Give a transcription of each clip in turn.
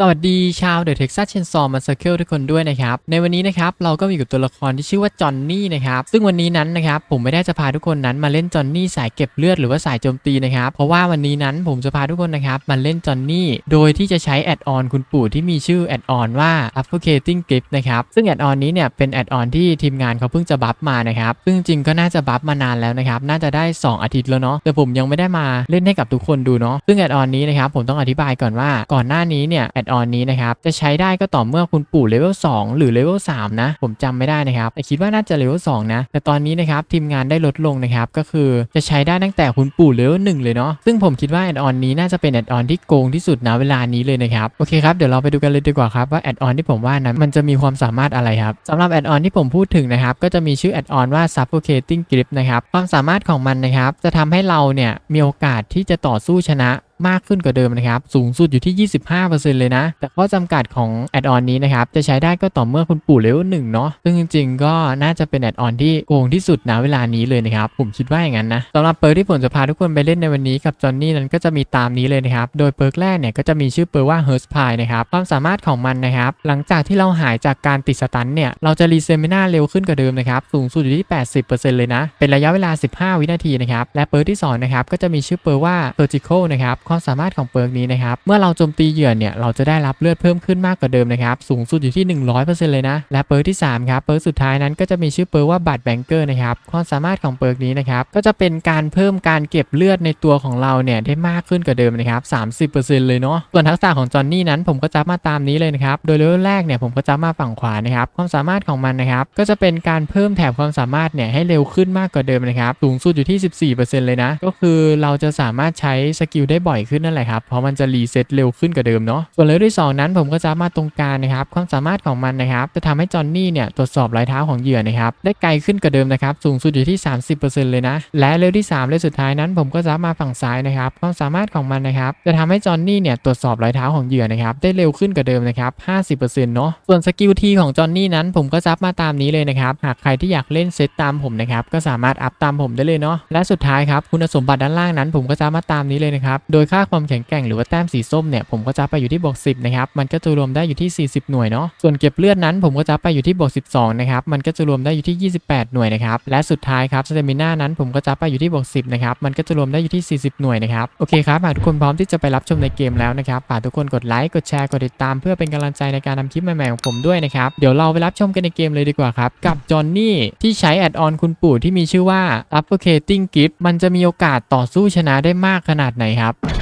สวัสดีชาวเดอะเท็กซัสเชนซอมาเซอร์เคิลทุกคนด้วยนะครับ ในวันนี้นะครับเราก็มีกับตัวละครที่ชื่อว่าจอห์นนี่นะครับ ซึ่งวันนี้นั้นนะครับผมไม่ได้จะพาทุกคนนั้นมาเล่นจอห์นนี่สายเก็บเลือดหรือว่าสายโจมตีนะครับ เพราะว่าวันนี้นั้นผมจะพาทุกคนนะครับมาเล่นจอห์นนี่โดยที่จะใช้แอดออนคุณปู่ที่มีชื่อแอดออนว่า Suffocating Grip นะครับ ซึ่งแอดออนนี้เนี่ยเป็นแอดออนที่ทีมงานเขาเพิ่งจะบัฟมานะครับ ซึ่งจริงก็น่าจะบัฟมานานแล้วนะครับน่าจะได้ 2 อาทิตย์แล้วเนาะแต่ผมยังไม่ได้มาเล่นให้กับทุกคนดูเนาะซึ่งแอดออนนี้นะครับผมต้องอธิบายก่อนว่าก่อนหน้านี้เนี่ยแอดออนนี้นะครับจะใช้ได้ก็ต่อเมื่อคุณปู่เลเวล2หรือเลเวล3นะ ผมจำไม่ได้นะครับ แต่คิดว่าน่าจะเลเวล2นะ แต่ตอนนี้นะครับทีมงานได้ลดลงนะครับ ก็คือจะใช้ได้ตั้งแต่คุณปู่เลเวล1เลยเนาะซึ่งผมคิดว่าแอดออนนี้น่าจะเป็นแอดออนที่โกงที่สุดนะเวลานี้เลยนะครับโอเคครับเดี๋ยวเราไปดูกันเลยดีกว่าครับว่าแอดออนที่ผมว่านั้นมันจะมีความสามารถอะไรครับสำหรับแอดออนที่ผมพูดถึงนะครับก็จะมีชื่อแอดออนว่า suffocating grip นะครับความสามารถของมันนะครับจะทำให้เราเนี่ยมีโอกาสที่จะต่อสู้ชนะ มากขึ้นกว่าเดิมนะครับ สูงสุดอยู่ที่ 25%เลยนะ แต่ข้อจำกัดของแอดออนนี้นะครับ จะใช้ได้ก็ต่อเมื่อคุณปู่เลเวลหนึ่งเนาะ ซึ่งจริงๆ ก็น่าจะเป็นแอดออนที่โกงที่สุดนะเวลานี้เลยนะครับ ผมคิดว่าอย่างนั้นนะสำหรับเปิร์กที่ผมจะพาทุกคนไปเล่นในวันนี้กับจอห์นนี่นั้นก็จะมีตามนี้เลยนะครับ โดยเปิร์กแรกเนี่ยก็จะมีชื่อเปิร์กว่า h u r s p i นะครับความสามารถของมันนะครับหลังจากที่เราหายจากการติดสตันเนี่ยเราจะรีเซมิน่าเร็วขึ้นกว่าเดิมนะครับสูงสุดอยู่ที่ 80%เลยนะเป็นระยะเวลา 15 วินาทีนะครับและเปิร์กที่สองนะครับก็จะมีชื่อเปิร์กว่า surgical นะครับควความสามารถของเปิร์กนี้นะครับ เมื่อเราโจมตีเหยื่อเนี่ย เราจะได้รับเลือดเพิ่มขึ้นมากกว่าเดิมนะครับ สูงสุดอยู่ที่ 100%เลยนะ และเปิร์กที่สามครับ เปิร์กสุดท้ายนั้นก็จะมีชื่อเปิร์กว่าบัตรแบงเกอร์นะครับ ความสามารถของเปิร์กนี้นะครับ ก็จะเป็นการเพิ่มการเก็บเลือดในตัวของเราเนี่ยได้มากขึ้นกว่าเดิมนะครับ 30%เลยเนาะ ส่วนทักษะของจอห์นนี่นั้นผมก็จะมาตามนี้เลยนะครับ โดยเลเวลแรกเนี่ยผมก็จะมาฝั่งขวานะครับ ความสามารถของมันนะครับ ก็จะเป็นการเพิ่มแถบความสามารถเนี่ยให้เร็วขึ้นมากกว่าเดิมนะครับ สูงสุดอยู่ที่ 14%เลยนะ ก็คือเราจะสามารถใช้สกิลได้บ่อยขึ้นนั่นแหละครับ เพราะมันจะรีเซ็ตเร็วขึ้นกว่าเดิมเนาะ ส่วนเลเวลที่สองนั้นผมก็จะมาตรงกลางนะครับ ความสามารถของมันนะครับ จะทำให้จอห์นนี่เนี่ยตรวจสอบรอยเท้าของเหยื่อนะครับ ได้ไกลขึ้นกว่าเดิมนะครับ สูงสุดอยู่ที่ 30%เลยนะ และเลเวลที่3เลเวลสุดท้ายนั้น ผมก็จะมาฝั่งซ้ายนะครับ ความสามารถของมันนะครับ จะทำให้จอห์นนี่เนี่ยตรวจสอบรอยเท้าของเหยื่อนะครับได้เร็วขึ้นกว่าเดิมนะครับ 50%เนาะ ส่วนสกิลทีของจอห์นนี่นั้นผมก็ซับมาตามนี้เลยนะครับ หากใครที่อยากเล่นเซตตามผมนะครับก็สามารถอัพตามผมได้เลยเนาะและสุดท้ายครับคุณสมบัติด้านล่างนั้น ผมก็จะมาตามนี้เลยนะครับโดยค่าความแข็งแกร่งหรือว่าแต้มสีส้มเนี่ยผมก็จะไปอยู่ที่บวก10นะครับมันก็จะรวมได้อยู่ที่ 40 หน่วยเนาะส่วนเก็บเลือดนั้นผมก็จะไปอยู่ที่บวก12นะครับมันก็จะรวมได้อยู่ที่ 28 หน่วยนะครับและสุดท้ายครับสเตมิน่านั้นผมก็จะไปอยู่ที่บวก10นะครับมันก็จะรวมได้อยู่ที่ 40 หน่วยนะครับโอเคครับหากทุกคนพร้อมที่จะไปรับชมในเกมแล้วนะครับฝากทุกคนกดไลค์กดแชร์กดติดตาม เพื่อเป็นกำลังใจในการทำคลิปใหม่ๆของผมด้วยนะครับเดี๋ยวเราไปรับชมกันในเกมเลยดีกว่าครับกับจอห์นนี่ที่ใช้แอดออนคุณปู่ที่มีชื่อว่า Suffocating Gift มันจะมีโอกาสต่อสู้ชนะได้มากขนาดไหนครับ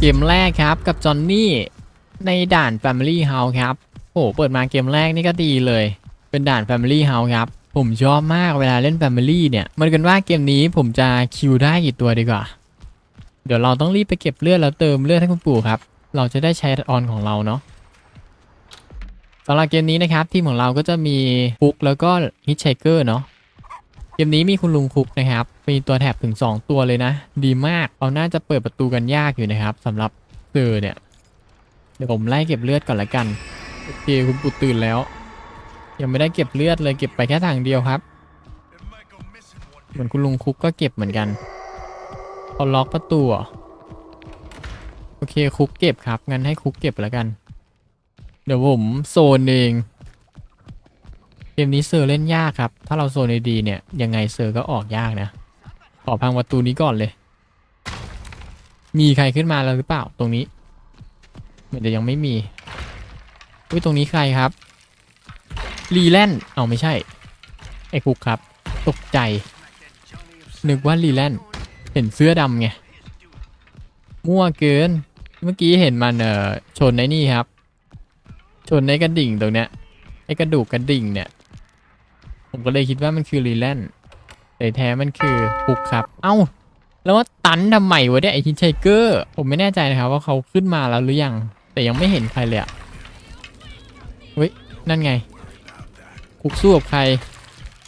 เกมแรกครับกับจอห์นนี่ในด่าน Family House ครับโอ้เปิดมาเกมแรกนี่ก็ดีเลย เป็นด่าน Family House ครับ ผมชอบมากเวลาเล่น Family เนี่ย มันกันว่าเกมนี้ผมจะคิวได้กี่ตัวดีกว่า เดี๋ยวเราต้องรีบไปเก็บเลือดแล้วเติมเลือดให้คุณปู่ครับ เราจะได้ใช้ออนของเราเนาะสำหรับเกมนี้นะครับทีมของเราก็จะมีฟุกแล้วก็ฮิตเชเกอร์เนาะ เกมนี้มีคุณลุงคุกนะครับ มีตัวแถบถึง 2 ตัวเลยนะ ดีมากเขาน่าจะเปิดประตูกันยากอยู่นะครับสำหรับเซอเนี่ย เดี๋ยวผมไล่เก็บเลือดก่อนละกัน โอเคคุณปู่ตื่นแล้ว ยังไม่ได้เก็บเลือดเลยเก็บไปแค่ทางเดียวครับ เหมือนคุณลุงคุกก็เก็บเหมือนกันเขาล็อกประตูโอเคคุกเก็บครับ งั้นให้คุกเก็บแล้วกัน เดี๋ยวผมโซนเอง เกมนี้เซอร์เล่นยากครับ ถ้าเราโซนดีเนี่ย ยังไงเซอร์ก็ออกยากนะ ขอพังประตูนี้ก่อนเลย มีใครขึ้นมาแล้วหรือเปล่าตรงนี้เหมือนจะยังไม่มีอุ้ยตรงนี้ใครครับรีแลนด์เอาไม่ใช่ ไอ้คุกครับ ตกใจ นึกว่ารีแลนด์เห็นเสื้อดำไง มั่วเกิน เมื่อกี้เห็นมันเอ่อชนไอ้นี่ครับ ชนไอ้กระดิ่งตรงเนี้ยไอ้กระดูกกระดิ่งเนี่ย ก็เลยคิดว่ามันคือรีแลนด์แต่แท้มันคือปุกครับ เอ้า แล้วว่าตันทำไมวะเนี่ยไอฮินเชเกอร์ ผมไม่แน่ใจนะครับว่าเขาขึ้นมาแล้วหรือยัง แต่ยังไม่เห็นใครเลยอะเฮ้ย นั่นไง คุกสู้กับใคร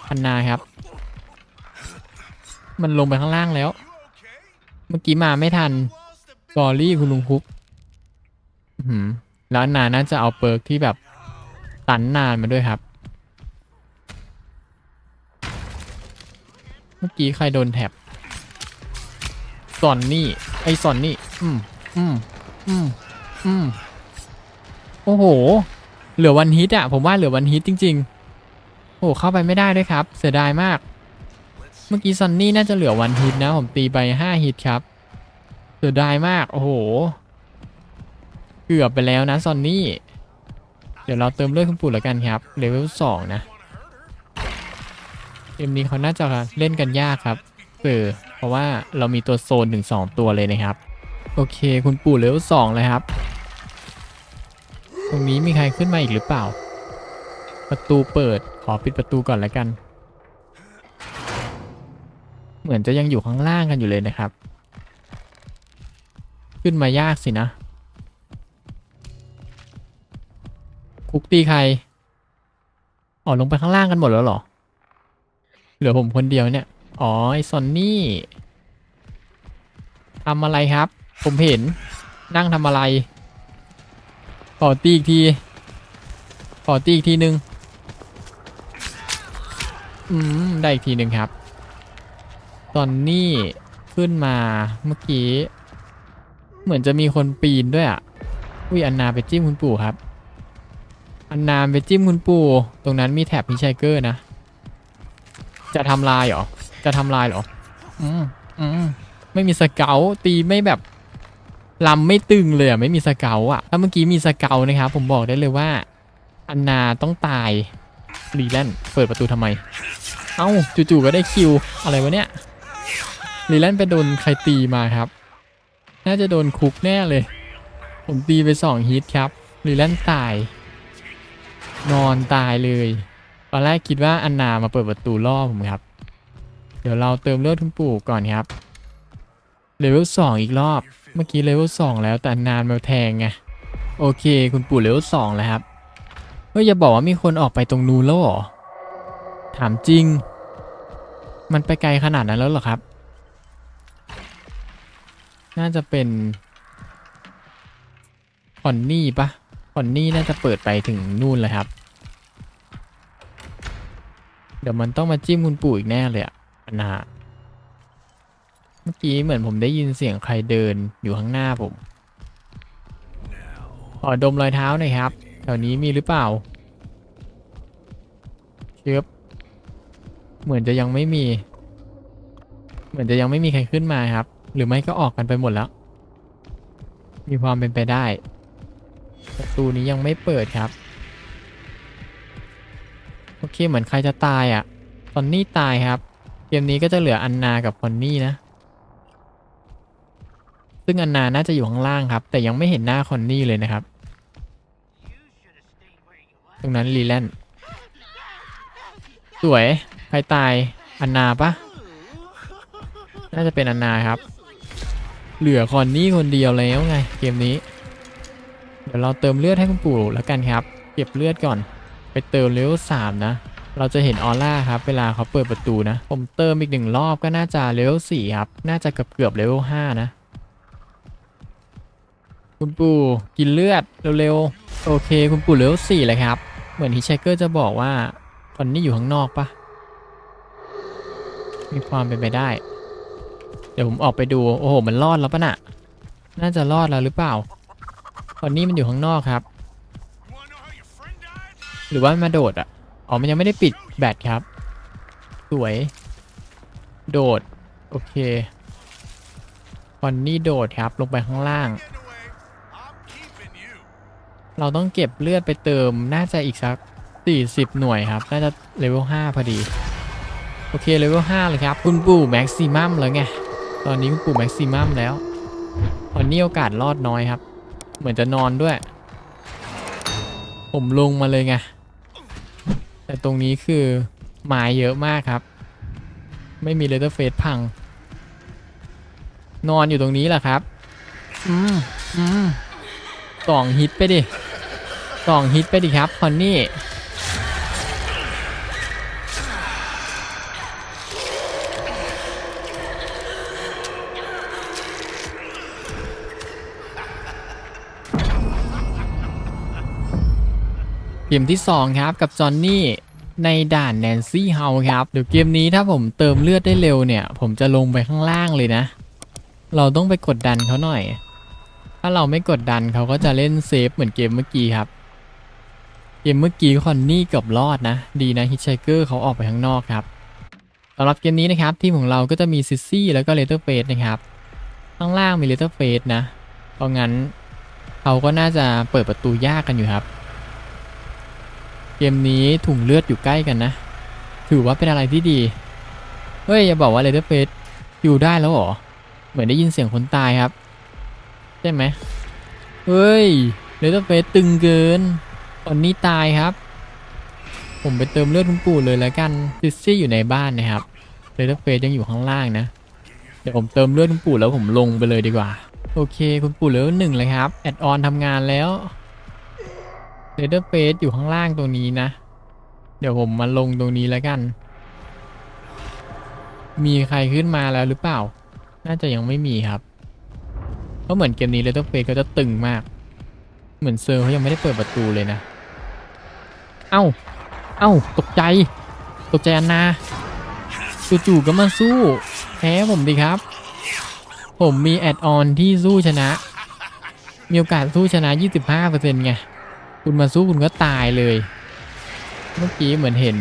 พันนาครับ มันลงไปข้างล่างแล้ว เมื่อกี้มาไม่ทันสอรี่คุณลุงคุกแล้วนาน่าจะเอาเปิร์กที่แบบตันนานมาด้วยครับ มื่อกี้ใครโดนแท็บซอนนี่ไอซอนนี่อืมอืมอืมอืมโอ้โห เหลือวันฮิตอะผมว่าเหลือวันฮิตจริง ๆ โอ้เข้าไปไม่ได้ด้วยครับ เสียดายมาก เมื่อกี้ซันนี่น่าจะเหลือวันฮิตนะ ผมตีไปห้าฮิตครับ เสียดายมาก โอ้โห เกือบไปแล้วนะซอนนี่ เดี๋ยวเราเติมเลือดคุณปู่แล้วกันครับเลเวลสองนะ เกมนี้เขาน่าจะเล่นกันยากครับเออเพราะว่าเรามีตัวโซนถึงสองตัวเลยนะครับ โอเค คุณปู่เลเวลสองเลยครับ ตรงนี้มีใครขึ้นมาอีกหรือเปล่า ประตูเปิดขอปิดประตูก่อนแล้วกัน เหมือนจะยังอยู่ข้างล่างกันอยู่เลยนะครับ ขึ้นมายากสินะ คุกตีใครอ๋อลงไปข้างล่างกันหมดแล้วเหรอ ลือผมคนเดียวเนี่ย อ๋อ ไอซอนนี่ทำอะไรครับ ผมเห็น นั่งทำอะไร ขอตีอีกที ขอตีอีกทีหนึ่งอืม ได้อีกทีหนึ่งครับตอนนี้ขึ้นมาเมื่อกี้ เหมือนจะมีคนปีนด้วยอะอุ้ยอันนาไปจิ้มคุณปู่ครับ อันนาไปจิ้มคุณปู่ ตรงนั้นมีแท็บมีไชเกอร์นะ จะทำลายเหรอ จะทำลายเหรอ อืมอืมไม่มีสเกลตีไม่แบบลำไม่ตึงเลยอะไม่มีสเกลอะถ้าเมื่อกี้มีสเกลนะครับผมบอกได้เลยว่า อันนาต้องตายรีแลนเปิดประตูทำไม เอ้าจู่ๆก็ได้คิวอะไรวะเนี่ยรีแลนไปโดนใครตีมาครับ น่าจะโดนคุกแน่เลย ผมตีไปสองฮิตครับรีแลนตาย นอนตายเลย ตอนแรกคิดว่าอันนามาเปิดประตูล่อผมครับ เดี๋ยวเราเติมเลือดคุณปู่ก่อนครับเลเวลสองอีกรอบ เมื่อกี้เลเวลสองแล้วแต่อันนานมาแทงไงโอเคคุณปู่เลเวลสองแล้วครับเฮ้ยอย่าบอกว่ามีคนออกไปตรงนู้นแล้วหรอถามจริง มันไปไกลขนาดนั้นแล้วหรอครับ น่าจะเป็นคอนนี่ปะคอนนี่น่าจะเปิดไปถึงนู่นเลยครับ เดี๋ยวมันต้องมาจิ้มคุณปู่อีกแน่เลยอะนะฮะเมื่อกี้เหมือนผมได้ยินเสียงใครเดินอยู่ข้างหน้าผมขอดมรอยเท้าหน่อยครับแถวนี้มีหรือเปล่าเชือบเหมือนจะยังไม่มี เหมือนจะยังไม่มีใครขึ้นมาครับ หรือไม่ก็ออกกันไปหมดแล้ว มีความเป็นไปได้ประตูนี้ยังไม่เปิดครับ โอเคเหมือนใครจะตายอะคอนนี่ตายครับ เกมนี้ก็จะเหลืออันนากับคอนนี่นะ ซึ่งอันนาน่าจะอยู่ข้างล่างครับ แต่ยังไม่เห็นหน้าคอนนี่เลยนะครับ ตรงนั้นรีแลนด์สวย ใครตาย อันนาปะน่าจะเป็นอันนาครับ เหลือคอนนี่คนเดียวแล้วไง เกมนี้ เดี๋ยวเราเติมเลือดให้คุณปู่แล้วกันครับ เก็บเลือดก่อน ไปเติมเลเวลสามนะ เราจะเห็นออร่าครับ เวลาเขาเปิดประตูนะ ผมเติมอีกหนึ่งรอบก็น่าจะเลเวลสี่ครับ น่าจะเกือบเกือบเลเวลห้านะ คุณปู่กินเลือดเร็วๆ โอเค คุณปู่เลเวลสี่เลยครับ เหมือนฮิชเกอร์จะบอกว่าตอนนี้อยู่ข้างนอกปะมีความเป็นไปได้ เดี๋ยวผมออกไปดู โอ้โห มันรอดแล้วปะน่ะ น่าจะรอดแล้วหรือเปล่า ตอนนี้มันอยู่ข้างนอกครับ หรือว่ามาโดดอะ อ๋อ มันยังไม่ได้ปิดแบตครับ สวย โดด โอเคคอนนี่โดดครับ ลงไปข้างล่าง เราต้องเก็บเลือดไปเติม น่าจะอีกสัก 40 หน่วยครับ น่าจะเลเวล 5 พอดี โอเค เลเวล 5 เลยครับ คุณปู่แม็กซิมัมแล้วไง ตอนนี้คุณปู่แม็กซิมัมแล้วตอนนี้โอกาสรอดน้อยครับ เหมือนจะนอนด้วยผมลงมาเลยไง แต่ตรงนี้คือไม้เยอะมากครับ ไม่มีเลเตอร์เฟสพัง นอนอยู่ตรงนี้แหละครับ อืมอืมสองฮิตไปดิสองฮิตไปดิครับคอนนี่ มที่ 2 ครับกับจอนนี่ในด่านแนนซี่เฮาครับเดี๋ยวเกมนี้ถ้าผมเติมเลือดได้เร็วเนี่ย ผมจะลงไปข้างล่างเลยนะ เราต้องไปกดดันเขาหน่อย ถ้าเราไม่กดดันเขาก็จะเล่นเซฟเหมือนเกมเมื่อกี้ครับ เกมเมื่อกี้คอนนี่เกือบรอดนะ ดีนะฮิตไชเกอร์เขาออกไปข้างนอกครับสำหรับเกมนี้นะครับทีมของเราก็จะมีซิซี่แล้วก็เลเตอร์เฟสนะครับ ข้างล่างมีเลเตอร์เฟสนะเพราะงั้นเขาก็น่าจะเปิดประตูยากกันอยู่ครับ เกมนี้ถุงเลือดอยู่ใกล้กันนะ ถือว่าเป็นอะไรที่ดี เฮ้ย อย่าบอกว่าเลเตอร์เฟสอยู่ได้แล้วหรอ เหมือนได้ยินเสียงคนตายครับ ใช่ไหม เฮ้ยเลเตอร์เฟสตึงเกินตอนนี้ตายครับ ผมไปเติมเลือดคุณปู่เลยแล้วกันซิสซี่อยู่ในบ้านนะครับเลเตอร์เฟสยังอยู่ข้างล่างนะ เดี๋ยวผมเติมเลือดคุณปู่แล้วผมลงไปเลยดีกว่า โอเค คุณปู่เหลือหนึ่งเลยครับ แอดออนทำงานแล้ว เลเตอร์เฟสอยู่ข้างล่างตรงนี้นะ เดี๋ยวผมมาลงตรงนี้แล้วกัน มีใครขึ้นมาแล้วหรือเปล่า น่าจะยังไม่มีครับ เพราะเหมือนเกมนี้เลเตอร์เฟสก็จะตึงมาก เหมือนเซอร์เขายังไม่ได้เปิดประตูเลยนะ เอ้า เอ้า ตกใจ ตกใจอันนาจู่ๆก็มาสู้แพ้ผมดีครับ ผมมีแอดออนที่สู้ชนะ มีโอกาสสู้ชนะ 25%ไง คุณมาสู้คุณก็ตายเลย เมื่อกี้เหมือนเห็น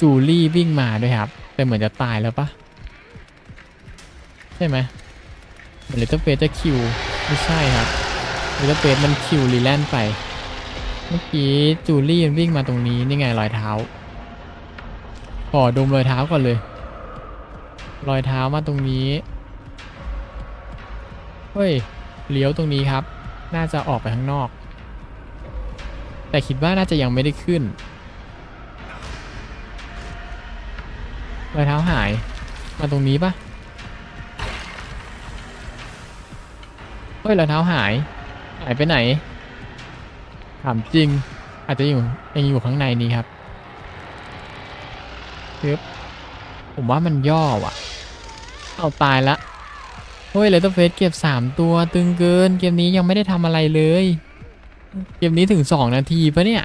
จูลี่วิ่งมาด้วยครับ แต่เหมือนจะตายแล้วปะใช่ไหมเหมือนเลตเตอร์เฟสจะคิว ไม่ใช่ครับเลตเตอร์เฟสมันคิวรีแลนไป เมื่อกี้จูลี่มันวิ่งมาตรงนี้นี่ไงรอยเท้าขอดมรอยเท้าก่อนเลย รอยเท้ามาตรงนี้ เฮ้ย เลี้ยวตรงนี้ครับ น่าจะออกไปข้างนอก แต่คิดว่าน่าจะยังไม่ได้ขึ้นรอยเท้าหาย มาตรงนี้ปะเฮ้ยรอยเท้าหาย หายไปไหน ถามจริง อาจจะอยู่ยังอยู่ข้างในนี้ครับปึ๊บผมว่ามันย่อว่ะ เอาตายละ เฮ้ยเลตเตอร์เฟสเก็บ 3 ตัวตึงเกิน เกมนี้ยังไม่ได้ทำอะไรเลย เกมนี้ถึง 2 นาทีปะเนี่ย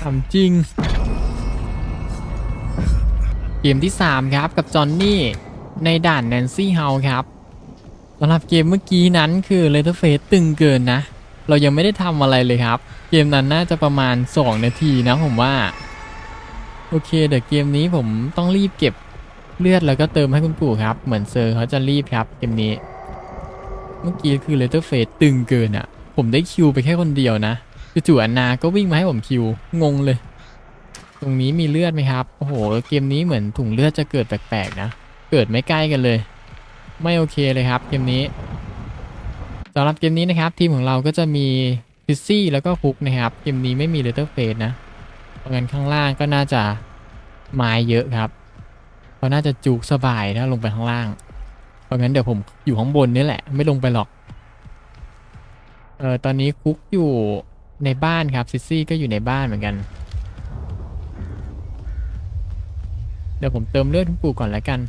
ถามจริง เกมที่ 3 ครับกับจอนนี่ในด่านแนนซี่เฮาครับสำหรับเกมเมื่อกี้นั้นคือเลเ t อร์เฟสตึงเกินนะ เรายังไม่ได้ทำอะไรเลยครับ เกมนั้นน่าจะประมาณ 2 นาทีนะผมว่า โอเคเดี๋ยวเกมนี้ผมต้องรีบเก็บ เลือดแล้วก็เติมให้คุณปู่ครับ เหมือนเซอร์เขาจะรีบครับเกมนี้ เมื่อกี้คือเลเ t อร์เฟสตึงเกินอะ่ะ ผมได้คิวไปแค่คนเดียวนะจู่ๆอันนาก็วิ่งมาให้ผมคิว งงเลย ตรงนี้มีเลือดไหมครับ โอ้โห เกมนี้เหมือนถุงเลือดจะเกิดแปลกๆนะ เกิดไม่ใกล้กันเลย ไม่โอเคเลยครับ เกมนี้สำหรับเกมนี้นะครับ ทีมของเราก็จะมีฟิซซี่แล้วก็คุกนะครับ เกมนี้ไม่มีเลเตอร์เฟสนะ เพราะงั้นข้างล่างก็น่าจะไม้เยอะครับ เพราน่าจะจุกสบายถ้าลงไปข้างล่าง เพราะงั้นเดี๋ยวผมอยู่ข้างบนนี่แหละ ไม่ลงไปหรอก เออตอนนี้คุกอยู่ในบ้านครับซิซี่ก็อยู่ในบ้านเหมือนกัน เดี๋ยวผมเติมเลือดคุณปู่ก่อนแล้วกัน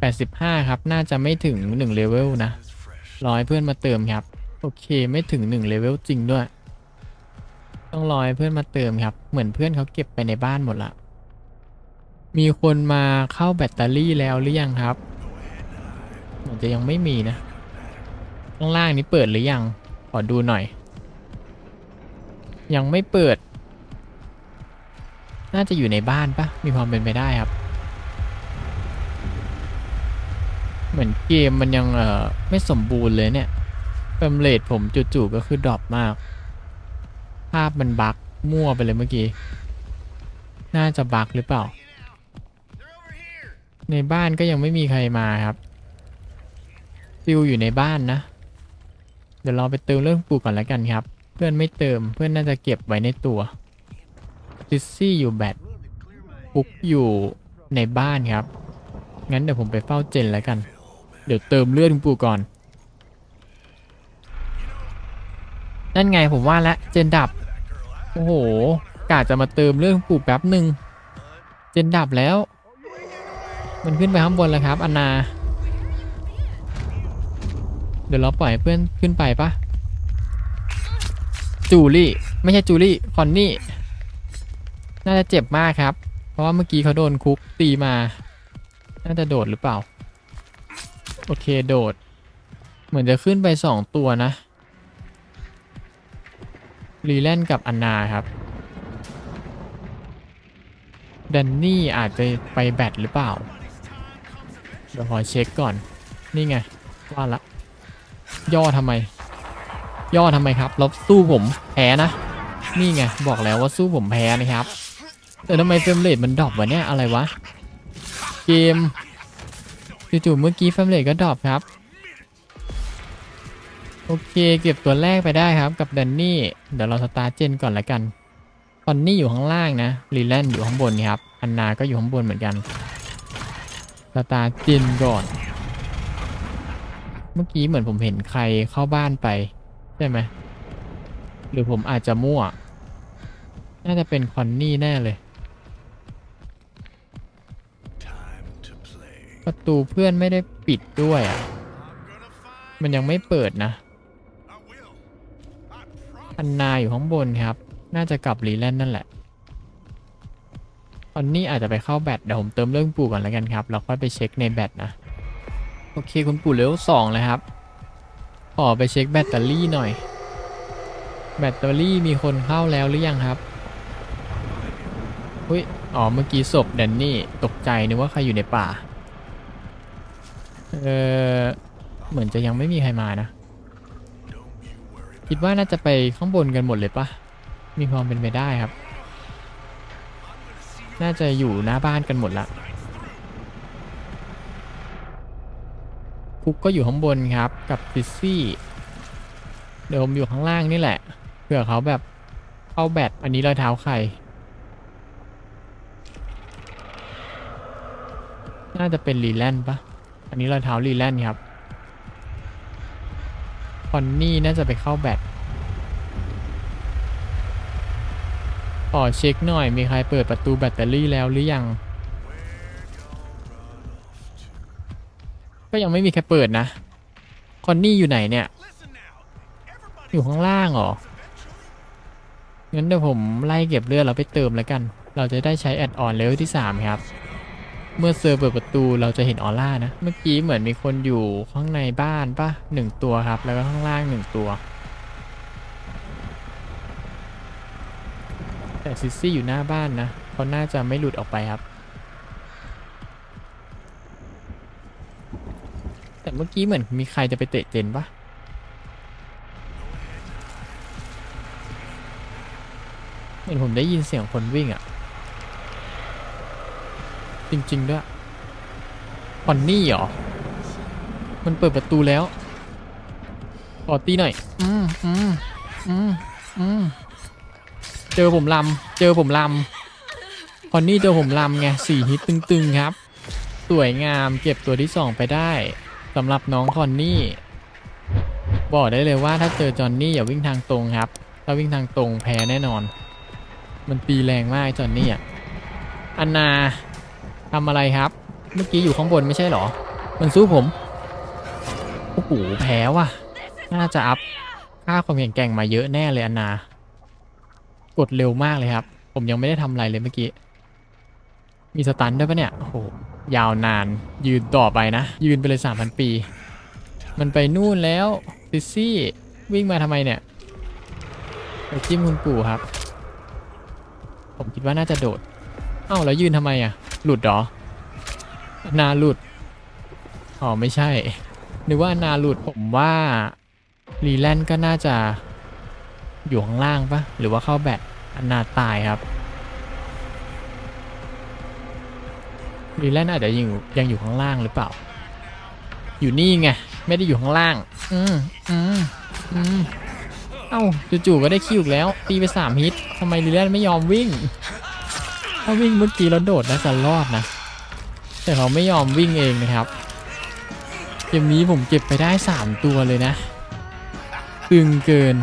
85 ครับ น่าจะไม่ถึง1เลเวลนะรอให้เพื่อนมาเติมครับ โอเคไม่ถึง1เลเวลจริงด้วย ต้องรอให้เพื่อนมาเติมครับ เหมือนเพื่อนเขาเก็บไปในบ้านหมดละ มีคนมาเข้าแบตเตอรี่แล้วหรือยังครับเหมือนจะยังไม่มีนะ ข้างล่างนี้เปิดหรือยัง ขอดูหน่อย ยังไม่เปิด น่าจะอยู่ในบ้านปะมีความเป็นไปได้ครับ เหมือนเกมมันยังเอ่อไม่สมบูรณ์เลยเนี่ยเฟรมเรทผมจู่ๆก็คือดรอปมาก ภาพมันบั๊กมั่วไปเลยเมื่อกี้ น่าจะบั๊กหรือเปล่า ในบ้านก็ยังไม่มีใครมาครับฟิวอยู่ในบ้านนะ เดี๋ยวเราไปเติมเรื่องปูก่อนแล้วกันครับ เพื่อนไม่เติมเพื่อนน่าจะเก็บไว้ในตัวซิสซี่อยู่แบตปุ๊กอยู่ในบ้านครับ งั้นเดี๋ยวผมไปเฝ้าเจนแล้วกัน เดี๋ยวเติมเลือดคุณปู่ก่อน นั่นไงผมว่าแล้วเจนดับ โอ้โหกาจะมาเติมเลือดคุณปู่แป๊บหนึ่งเจนดับแล้ว มันขึ้นไปข้างบนแล้วครับอนนา เดี๋ยวเราปล่อยเพื่อนขึ้นไปปะจูลี่ ไม่ใช่จูลี่ คอนนี่ น่าจะเจ็บมากครับ เพราะว่าเมื่อกี้เขาโดนคุกตีมา น่าจะโดดหรือเปล่า โอเคโดด เหมือนจะขึ้นไปสองตัวนะรีแลนกับอันนาครับดันนี่อาจจะไปแบตหรือเปล่า เดี๋ยวขอเช็คก่อน นี่ไง ว่าละ ย่อทำไม ย่อทำไมครับแล้วสู้ผมแพ้นะ นี่ไง บอกแล้วว่าสู้ผมแพ้นะครับ แต่ทำไมเฟรมเรทมันดรอปวะเนี่ย อะไรวะ เกมจู่ๆเมื่อกี้เฟรมเรทก็ดรอปครับ โอเค เก็บตัวแรกไปได้ครับกับดันนี่ เดี๋ยวเราสตาร์เจนก่อนละกันตอนนี่อยู่ข้างล่างนะรีแลนอยู่ข้างบนครับ อันนาก็อยู่ข้างบนเหมือนกัน สตาร์ทเจนก่อน เมื่อกี้เหมือนผมเห็นใครเข้าบ้านไป ใช่ไหม หรือผมอาจจะมั่ว น่าจะเป็นคอนนี่แน่เลย ประตูเพื่อนไม่ได้ปิดด้วยอะ มันยังไม่เปิดนะอันนาอยู่ข้างบนครับ น่าจะกลับรีแลนด์นั่นแหละ ตอนนี้อาจจะไปเข้าแบตเดี๋ยวผมเติมเรื่องปู่ก่อนแล้วกันครับแล้วค่อยไปเช็คในแบตนะ โอเคคุณปู่เลเวลสองเลยครับขอไปเช็คแบตเตอรี่หน่อย แบตเตอรี่มีคนเข้าแล้วหรือยังครับอุ้ยอ๋อเมื่อกี้ศพแดนนี่ตกใจนึกว่าใครอยู่ในป่า เออเหมือนจะยังไม่มีใครมานะ คิดว่าน่าจะไปข้างบนกันหมดเลยปะมีความเป็นไปได้ครับ น่าจะอยู่หน้าบ้านกันหมดละคุกก็อยู่ข้างบนครับกับฟิซซี่เดี๋ยวผมอยู่ข้างล่างนี่แหละเผื่อเขาแบบเข้าแบตอันนี้รอยเท้าใคร น่าจะเป็นรีแลนด์ปะอันนี้รอยเท้ารีแลนด์ครับคอนนี่น่าจะไปเข้าแบต ขอเช็คหน่อย มีใครเปิดประตูแบตเตอรี่แล้วหรือยัง ก็ยังไม่มีใครเปิดนะ คอนนี่อยู่ไหนเนี่ย อยู่ข้างล่างหรอ งั้นเดี๋ยวผมไล่เก็บเลือดเราไปเติมแล้วกัน เราจะได้ใช้แอดออนเลเวลที่ 3 ครับ เมื่อเซอร์เปิดประตูเราจะเห็นออร่านะ เมื่อกี้เหมือนมีคนอยู่ข้างในบ้านปะหนึ่งตัวครับ แล้วก็ข้างล่างหนึ่งตัว แต่ซิซี่อยู่หน้าบ้านนะเขาน่าจะไม่หลุดออกไปครับ แต่เมื่อกี้เหมือนมีใครจะไปเตะเจนปะเหมือนผมได้ยินเสียงคนวิ่งอะจริง ๆ ด้วยคอนนี่เหรอ มันเปิดประตูแล้วขอตีหน่อย อืมอืมอืมอืม เจอผมลำเจอผมลำคอนนี่เจอผมลำไงสี่ฮิตตึงๆครับ สวยงามเก็บตัวที่สองไปได้สำหรับน้องคอนนี่ บอกได้เลยว่าถ้าเจอจอนนี่อย่าวิ่งทางตรงครับ ถ้าวิ่งทางตรงแพ้แน่นอน มันตีแรงมากไอ้จอนนี่อะอันนาทำอะไรครับ เมื่อกี้อยู่ข้างบนไม่ใช่หรอ มันสู้ผมโอ้โหแพ้ว่ะ น่าจะอัพค่าความแข็งแกร่งมาเยอะแน่เลยอันนา กดเร็วมากเลยครับ ผมยังไม่ได้ทำอะไรเลยเมื่อกี้ มีสตันด้วยปะเนี่ยโอ้โหยาวนานยืนต่อไปนะ ยืนไปเลยสามพันปี มันไปนู่นแล้วซิซี่วิ่งมาทำไมเนี่ยไปจิ้มคุณปู่ครับ ผมคิดว่าน่าจะโดด เอ้าแล้วยืนทำไมอะ หลุดหรอ นาหลุด อ๋อ ไม่ใช่ นึกว่านาหลุดผมว่ารีแลนด์ก็น่าจะอยู่ข้างล่างปะหรือว่าเข้าแบต อันนาตายครับรีแลนอาจจะยังอยู่ยังอยู่ข้างล่างหรือเปล่า อยู่นี่ไง ไม่ได้อยู่ข้างล่าง อืมอืมอืมเอ้าจู่ๆก็ได้คิวอีกแล้ว ตีไปสามฮิตทำไมรีแลนไม่ยอมวิ่งถ้าวิ่งเมื่อกี้แล้วโดดน่าจะรอดนะ แต่เขาไม่ยอมวิ่งเองนะครับเกมนี้ผมเก็บไปได้ 3 ตัวเลยนะตึงเกิน